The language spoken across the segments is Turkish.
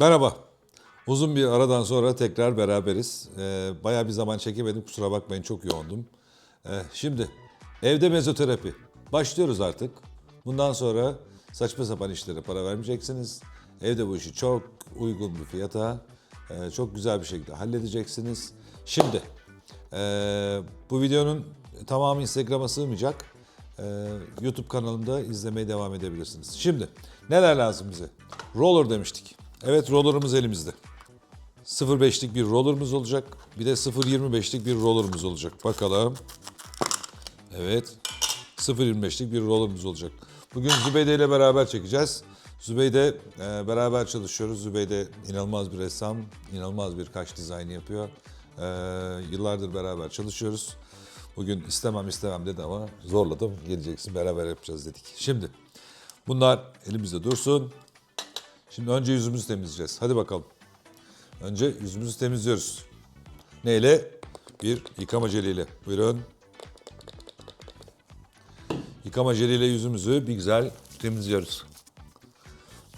Merhaba. Uzun bir aradan sonra tekrar beraberiz. Ee, bayağı bir zaman çekemedim kusura bakmayın çok yoğundum. Ee, şimdi evde mezoterapi. Başlıyoruz artık. Bundan sonra saçma sapan işlere para vermeyeceksiniz. Evde bu işi çok uygun bir fiyata, e, çok güzel bir şekilde halledeceksiniz. Şimdi e, bu videonun tamamı Instagram'a sığmayacak. Ee, YouTube kanalımda izlemeye devam edebilirsiniz. Şimdi neler lazım bize? Roller demiştik. Evet rollerımız elimizde. 0.5'lik bir rollerımız olacak. Bir de 0.25'lik bir rollerımız olacak. Bakalım. Evet. 0.25'lik bir rollerımız olacak. Bugün Zübeyde ile beraber çekeceğiz. Zübeyde e, beraber çalışıyoruz. Zübeyde inanılmaz bir ressam, inanılmaz bir kaş dizaynı yapıyor. E, yıllardır beraber çalışıyoruz. Bugün istemem istemem dedi ama zorladım. Geleceksin beraber yapacağız dedik. Şimdi bunlar elimizde dursun. Şimdi önce yüzümüzü temizleyeceğiz. Hadi bakalım. Önce yüzümüzü temizliyoruz. Neyle? Bir yıkama jeliyle. Buyurun. Yıkama jeliyle yüzümüzü bir güzel temizliyoruz.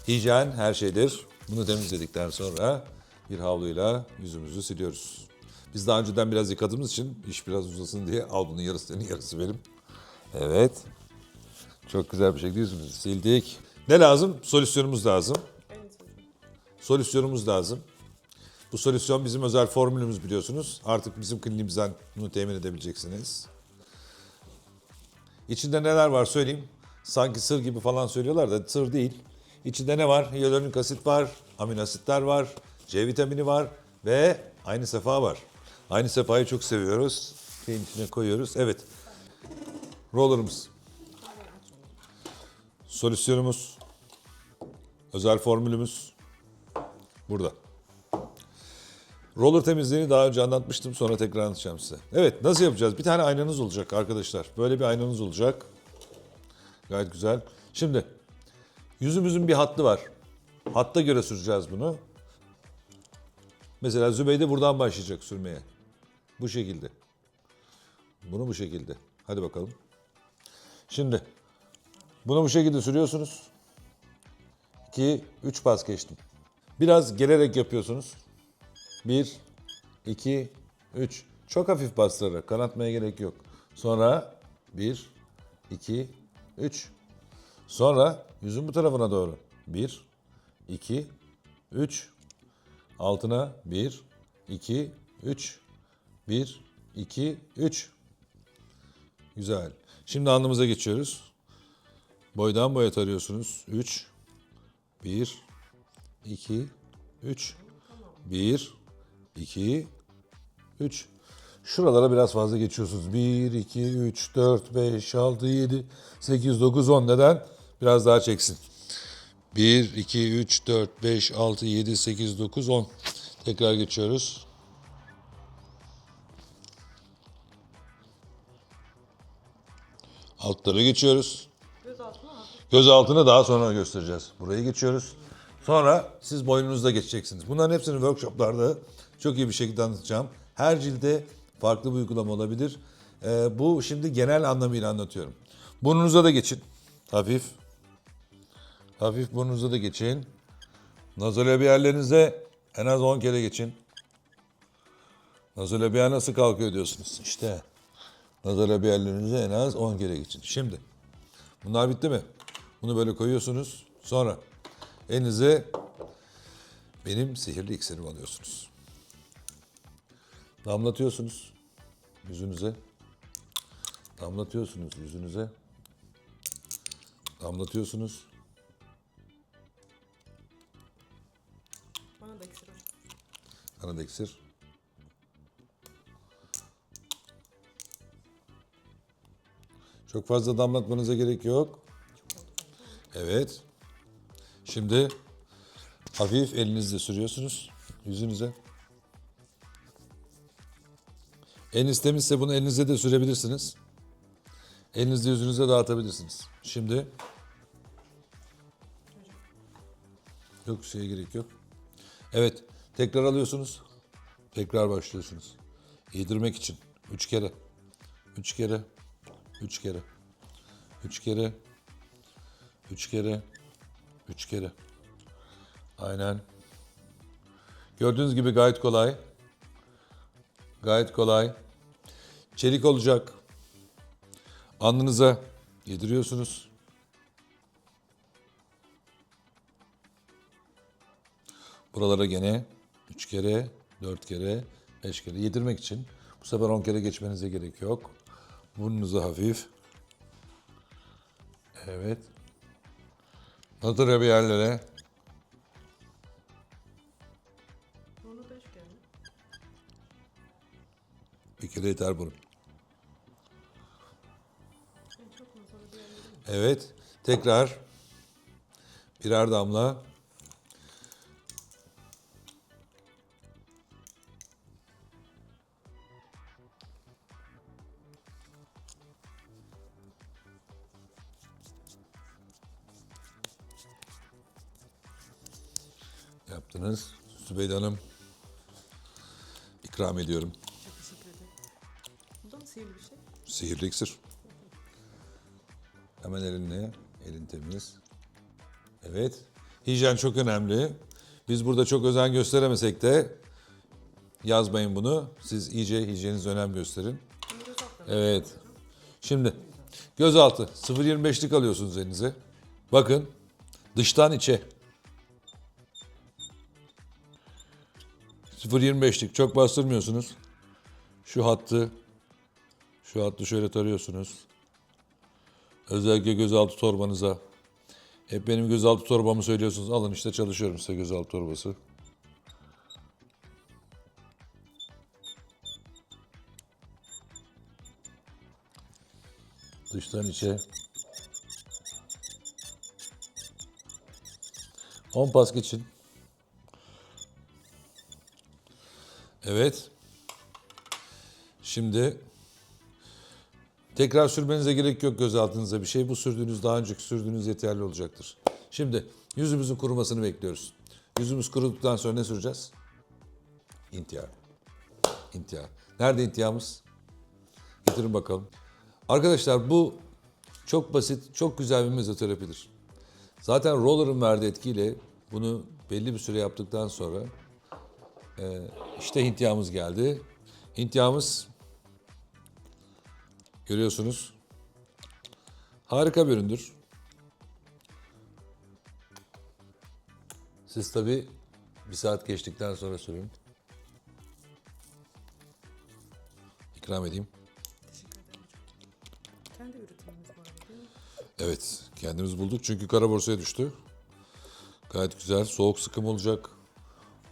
Hijyen her şeydir. Bunu temizledikten sonra bir havluyla yüzümüzü siliyoruz. Biz daha önceden biraz yıkadığımız için iş biraz uzasın diye havlunun yarısı senin yarısı benim. Evet. Çok güzel bir şekilde yüzümüzü sildik. Ne lazım? Solüsyonumuz lazım. Solüsyonumuz lazım. Bu solüsyon bizim özel formülümüz biliyorsunuz. Artık bizim kliniğimizden bunu temin edebileceksiniz. İçinde neler var söyleyeyim. Sanki sır gibi falan söylüyorlar da sır değil. İçinde ne var? Hyaluronik asit var, amino asitler var, C vitamini var ve aynı sefa var. Aynı sefayı çok seviyoruz. Şeyin içine koyuyoruz. Evet. Rollerımız. Solüsyonumuz. Özel formülümüz. Burada. Roller temizliğini daha önce anlatmıştım sonra tekrar anlatacağım size. Evet nasıl yapacağız? Bir tane aynanız olacak arkadaşlar. Böyle bir aynanız olacak. Gayet güzel. Şimdi yüzümüzün bir hattı var. Hatta göre süreceğiz bunu. Mesela Zübeyde buradan başlayacak sürmeye. Bu şekilde. Bunu bu şekilde. Hadi bakalım. Şimdi bunu bu şekilde sürüyorsunuz. 2, 3 pas geçtim. Biraz gelerek yapıyorsunuz. 1, 2, 3. Çok hafif bastırarak kanatmaya gerek yok. Sonra 1, 2, 3. Sonra yüzün bu tarafına doğru. 1, 2, 3. Altına 1, 2, 3. 1, 2, 3. Güzel. Şimdi alnımıza geçiyoruz. Boydan boya tarıyorsunuz. 3, 1, 2, 3. 1, 2, 3. Şuralara biraz fazla geçiyorsunuz. 1, 2, 3, 4, 5, 6, 7, 8, 9, 10. Neden? Biraz daha çeksin. 1, 2, 3, 4, 5, 6, 7, 8, 9, 10. Tekrar geçiyoruz. Altları geçiyoruz. Göz altına mı? Göz altını daha sonra göstereceğiz. Burayı geçiyoruz. Sonra siz boynunuzda geçeceksiniz. Bunların hepsini workshoplarda çok iyi bir şekilde anlatacağım. Her cilde farklı bir uygulama olabilir. Ee, bu şimdi genel anlamıyla anlatıyorum. Burnunuza da geçin. Hafif. Hafif burnunuza da geçin. Nazolabiyallerinize en az 10 kere geçin. Nazolabiyal nasıl kalkıyor diyorsunuz. İşte nazolabiyallerinize en az 10 kere geçin. Şimdi bunlar bitti mi? Bunu böyle koyuyorsunuz. Sonra elinize benim sihirli iksirimi alıyorsunuz. Damlatıyorsunuz yüzünüze. Damlatıyorsunuz yüzünüze. Damlatıyorsunuz. Bana da iksir. Bana da iksir. Çok fazla damlatmanıza gerek yok. Evet. Şimdi hafif elinizle sürüyorsunuz yüzünüze. Eliniz temizse bunu elinize de sürebilirsiniz. Elinizle yüzünüze dağıtabilirsiniz. Şimdi yok şeye gerek yok. Evet. Tekrar alıyorsunuz. Tekrar başlıyorsunuz. Yedirmek için. Üç kere. Üç kere. Üç kere. Üç kere. Üç kere. Üç kere. Aynen. Gördüğünüz gibi gayet kolay. Gayet kolay. Çelik olacak. Alnınıza yediriyorsunuz. Buralara gene 3 kere, 4 kere, 5 kere yedirmek için. Bu sefer 10 kere geçmenize gerek yok. Burnunuzu hafif. Evet. Natırya bir yerlere. Bir kere yeter diğerleri? Evet. Tekrar birer damla. Yaptınız. Sübeyde Hanım. ikram ediyorum. Çok teşekkür ederim. Bu da mı sihirli bir şey? Sihirli iksir. Hemen elinle. Elin temiz. Evet. Hijyen çok önemli. Biz burada çok özen gösteremesek de yazmayın bunu. Siz iyice hijyeninize önem gösterin. Evet. Şimdi gözaltı 0.25'lik alıyorsunuz elinize. Bakın dıştan içe. 0.25'lik çok bastırmıyorsunuz. Şu hattı şu hattı şöyle tarıyorsunuz. Özellikle gözaltı torbanıza. Hep benim gözaltı torbamı söylüyorsunuz. Alın işte çalışıyorum size gözaltı torbası. Dıştan içe. 10 pas geçin. Evet. Şimdi tekrar sürmenize gerek yok gözaltınıza bir şey. Bu sürdüğünüz daha önceki sürdüğünüz yeterli olacaktır. Şimdi yüzümüzün kurumasını bekliyoruz. Yüzümüz kuruduktan sonra ne süreceğiz? İntihar. İntihar. Nerede intihamiz? Getirin bakalım. Arkadaşlar bu çok basit, çok güzel bir mezoterapidir. Zaten roller'ın verdiği etkiyle bunu belli bir süre yaptıktan sonra e, işte hintiyamız geldi. Hintiyamız görüyorsunuz harika bir üründür. Siz tabi bir saat geçtikten sonra sürün. İkram edeyim. Kendi üretimimiz var? Evet, kendimiz bulduk çünkü kara borsaya düştü. Gayet güzel, soğuk sıkım olacak.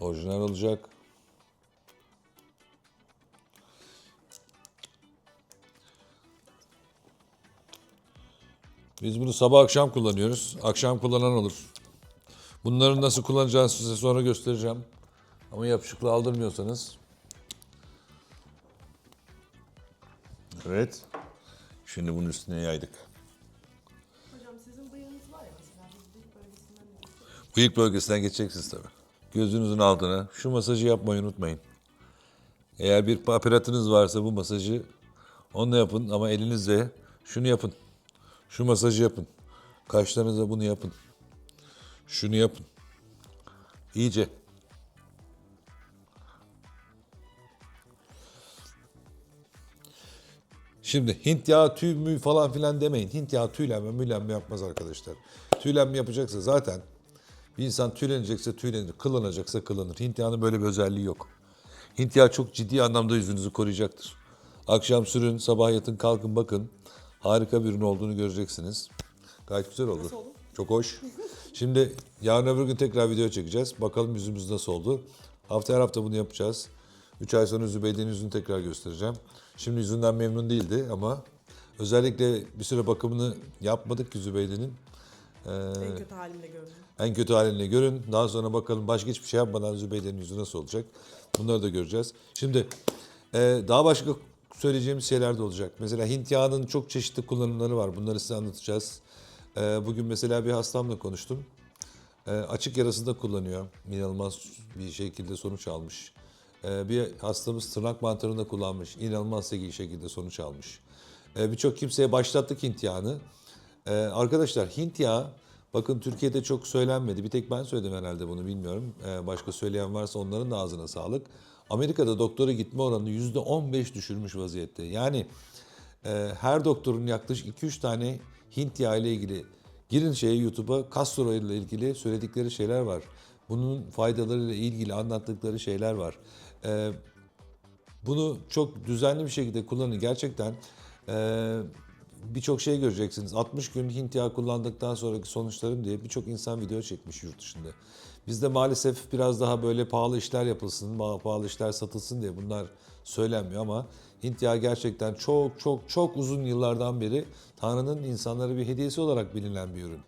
Orijinal olacak. Biz bunu sabah akşam kullanıyoruz. Akşam kullanan olur. Bunları nasıl kullanacağını size sonra göstereceğim. Ama yapışıklı aldırmıyorsanız. Evet. Şimdi bunun üstüne yaydık. Hocam sizin bıyığınız var ya mesela biz bıyık bölgesinden de Bıyık bölgesinden geçeceksiniz tabii. Gözünüzün altına şu masajı yapmayı unutmayın. Eğer bir aparatınız varsa bu masajı onunla yapın ama elinizle şunu yapın. Şu masajı yapın. Kaşlarınıza bunu yapın. Şunu yapın. İyice. Şimdi Hint yağı tüy mü falan filan demeyin. Hint yağı tüylenme mülenme yapmaz arkadaşlar. Tüylenme yapacaksa zaten bir insan tüylenecekse tüylenir, kıllanacaksa kıllanır. Hint yağının böyle bir özelliği yok. Hint yağı çok ciddi anlamda yüzünüzü koruyacaktır. Akşam sürün, sabah yatın, kalkın bakın. Harika bir ürün olduğunu göreceksiniz. Gayet güzel oldu. Nasıl oldu? Çok hoş. Şimdi yarın öbür gün tekrar video çekeceğiz. Bakalım yüzümüz nasıl oldu. Hafta her hafta bunu yapacağız. 3 ay sonra Zübeyde'nin yüzünü tekrar göstereceğim. Şimdi yüzünden memnun değildi ama özellikle bir süre bakımını yapmadık ki Zübeyde'nin. en kötü halimde gördüm. En kötü halini görün. Daha sonra bakalım başka hiçbir şey yapmadan Zübeyde'nin yüzü nasıl olacak. Bunları da göreceğiz. Şimdi e, daha başka söyleyeceğimiz şeyler de olacak. Mesela Hint yağının çok çeşitli kullanımları var. Bunları size anlatacağız. E, bugün mesela bir hastamla konuştum. E, açık yarasında kullanıyor. İnanılmaz bir şekilde sonuç almış. E, bir hastamız tırnak mantarında kullanmış. İnanılmaz iyi şekilde sonuç almış. Birçok kimseye başlattık Hint yağını. Arkadaşlar Hint yağı Bakın Türkiye'de çok söylenmedi. Bir tek ben söyledim herhalde bunu bilmiyorum. Ee, başka söyleyen varsa onların da ağzına sağlık. Amerika'da doktora gitme oranını %15 düşürmüş vaziyette. Yani e, her doktorun yaklaşık 2-3 tane Hint yağı ile ilgili girin şeye YouTube'a Castro ile ilgili söyledikleri şeyler var. Bunun faydalarıyla ilgili anlattıkları şeyler var. Ee, bunu çok düzenli bir şekilde kullanın. Gerçekten e, birçok şey göreceksiniz. 60 gün Hint yağı kullandıktan sonraki sonuçlarım diye birçok insan video çekmiş yurt dışında. Bizde maalesef biraz daha böyle pahalı işler yapılsın, pa- pahalı işler satılsın diye bunlar söylenmiyor ama Hint yağı gerçekten çok çok çok uzun yıllardan beri Tanrı'nın insanlara bir hediyesi olarak bilinen bir ürün.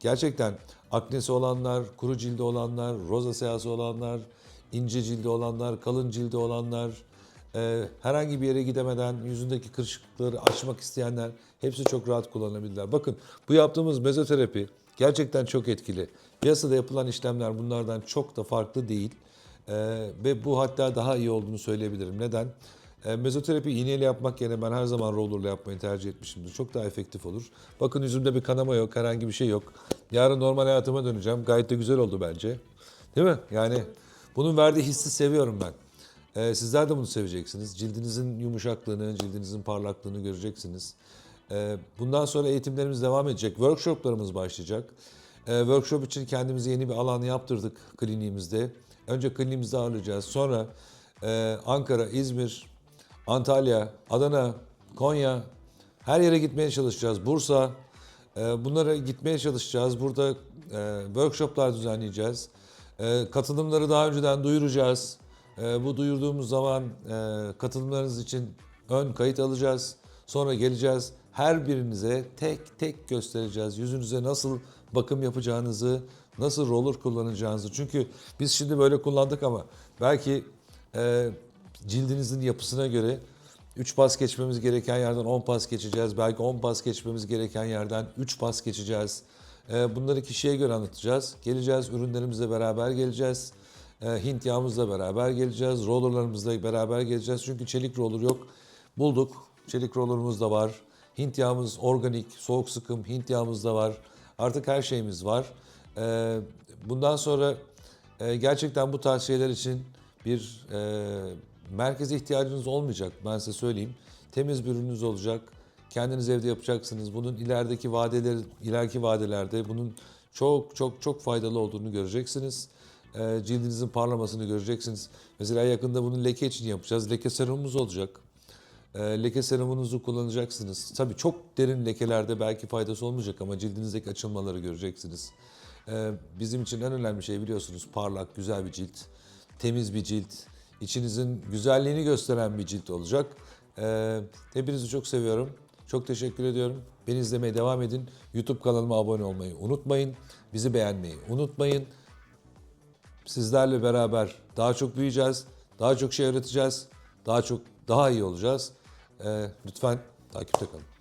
Gerçekten aknesi olanlar, kuru cildi olanlar, rozaseası olanlar, ince cildi olanlar, kalın cildi olanlar, ee, herhangi bir yere gidemeden yüzündeki kırışıklıkları açmak isteyenler hepsi çok rahat kullanabilirler. Bakın bu yaptığımız mezoterapi gerçekten çok etkili. Piyasada yapılan işlemler bunlardan çok da farklı değil. Ee, ve bu hatta daha iyi olduğunu söyleyebilirim. Neden? Ee, mezoterapi iğneyle yapmak yerine ben her zaman rollerla yapmayı tercih etmişimdir. Çok daha efektif olur. Bakın yüzümde bir kanama yok, herhangi bir şey yok. Yarın normal hayatıma döneceğim. Gayet de güzel oldu bence. Değil mi? Yani bunun verdiği hissi seviyorum ben. Ee, sizler de bunu seveceksiniz. Cildinizin yumuşaklığını, cildinizin parlaklığını göreceksiniz. Ee, bundan sonra eğitimlerimiz devam edecek. Workshoplarımız başlayacak. Ee, workshop için kendimize yeni bir alan yaptırdık kliniğimizde. Önce kliniğimizde ağırlayacağız. Sonra e, Ankara, İzmir, Antalya, Adana, Konya her yere gitmeye çalışacağız. Bursa, e, bunlara gitmeye çalışacağız. Burada e, workshoplar düzenleyeceğiz. E, katılımları daha önceden duyuracağız. E, bu duyurduğumuz zaman e, katılımlarınız için ön kayıt alacağız. Sonra geleceğiz. Her birinize tek tek göstereceğiz. Yüzünüze nasıl bakım yapacağınızı, nasıl roller kullanacağınızı. Çünkü biz şimdi böyle kullandık ama belki e, cildinizin yapısına göre 3 pas geçmemiz gereken yerden 10 pas geçeceğiz. Belki 10 pas geçmemiz gereken yerden 3 pas geçeceğiz. Ee, Bunları kişiye göre anlatacağız. Geleceğiz, ürünlerimizle beraber geleceğiz. Ee, Hint yağımızla beraber geleceğiz. Rollerlarımızla beraber geleceğiz. Çünkü çelik roller yok. Bulduk. Çelik rollerımız da var. Hint yağımız organik, soğuk sıkım Hint yağımız da var. Artık her şeyimiz var. Ee, Bundan sonra e, gerçekten bu tarz şeyler için bir e, merkeze ihtiyacınız olmayacak ben size söyleyeyim. Temiz bir ürününüz olacak. Kendiniz evde yapacaksınız. Bunun ilerideki vadeler, ileriki vadelerde bunun çok çok çok faydalı olduğunu göreceksiniz. E, cildinizin parlamasını göreceksiniz. Mesela yakında bunu leke için yapacağız. Leke serumumuz olacak. E, leke serumunuzu kullanacaksınız. Tabii çok derin lekelerde belki faydası olmayacak ama cildinizdeki açılmaları göreceksiniz. E, bizim için en önemli şey biliyorsunuz parlak, güzel bir cilt, temiz bir cilt, içinizin güzelliğini gösteren bir cilt olacak. E, hepinizi çok seviyorum. Çok teşekkür ediyorum. Beni izlemeye devam edin. YouTube kanalıma abone olmayı unutmayın. Bizi beğenmeyi unutmayın. Sizlerle beraber daha çok büyüyeceğiz. Daha çok şey öğreteceğiz. Daha çok daha iyi olacağız. Ee, lütfen takipte kalın.